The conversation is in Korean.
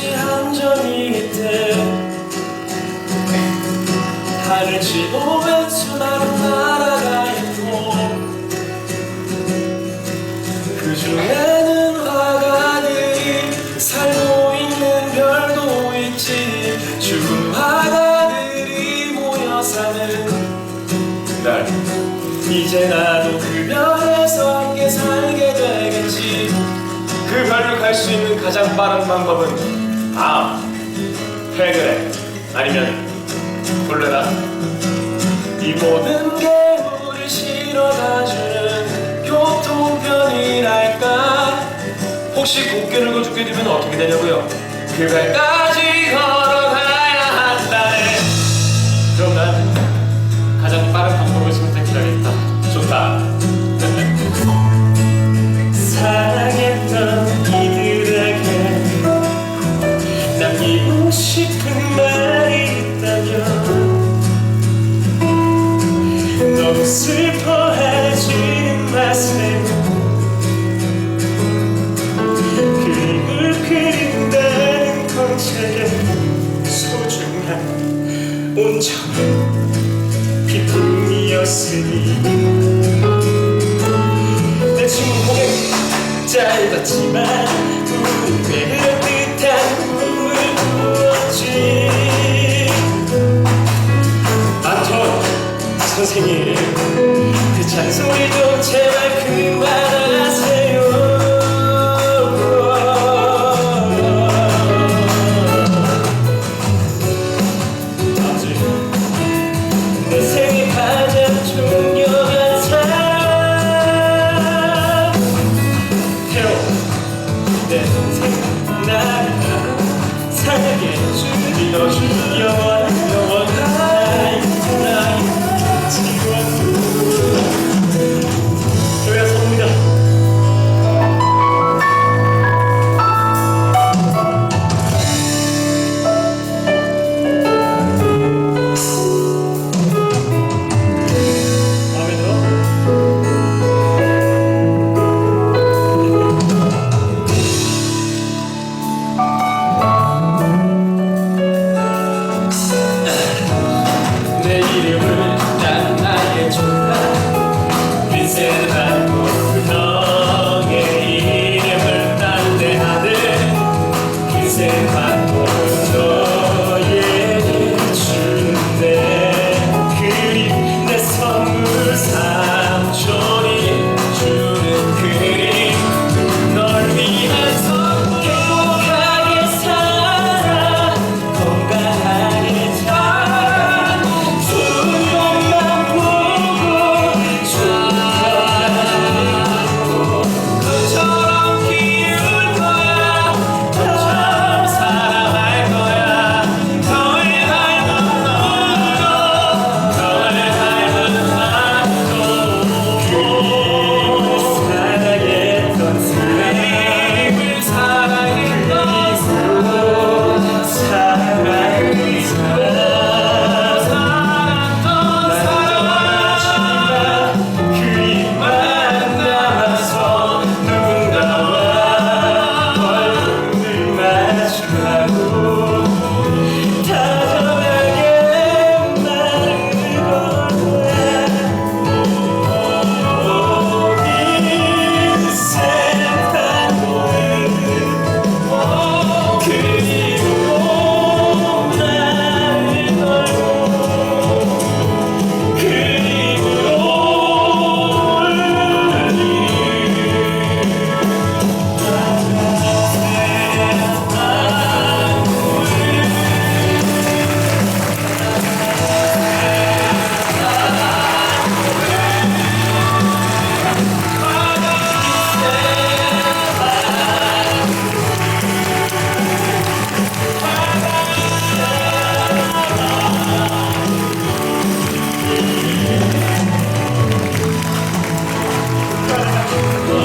것이 한 점이 있대. 하늘 지도엔 수많은 나라가 있고 그 중에는 화가들이 살고 있는 별도 있지. 죽은 화가들이 모여 사는 날. 이제 나도 그 별에서 함께 살게 되겠지. 그 별을 갈 수 있는 가장 빠른 방법은 아 해그래. 아니면 콜레라. 이 모든 게 우리를 실어다주는 교통편이랄까? 혹시 곡괭을 고 죽게 되면 어떻게 되냐고요? 그 발까지 짧았지만 우리의 뜻한 꿈을 꾸었지. 안톤 선생님 그 잔소리도 Lord.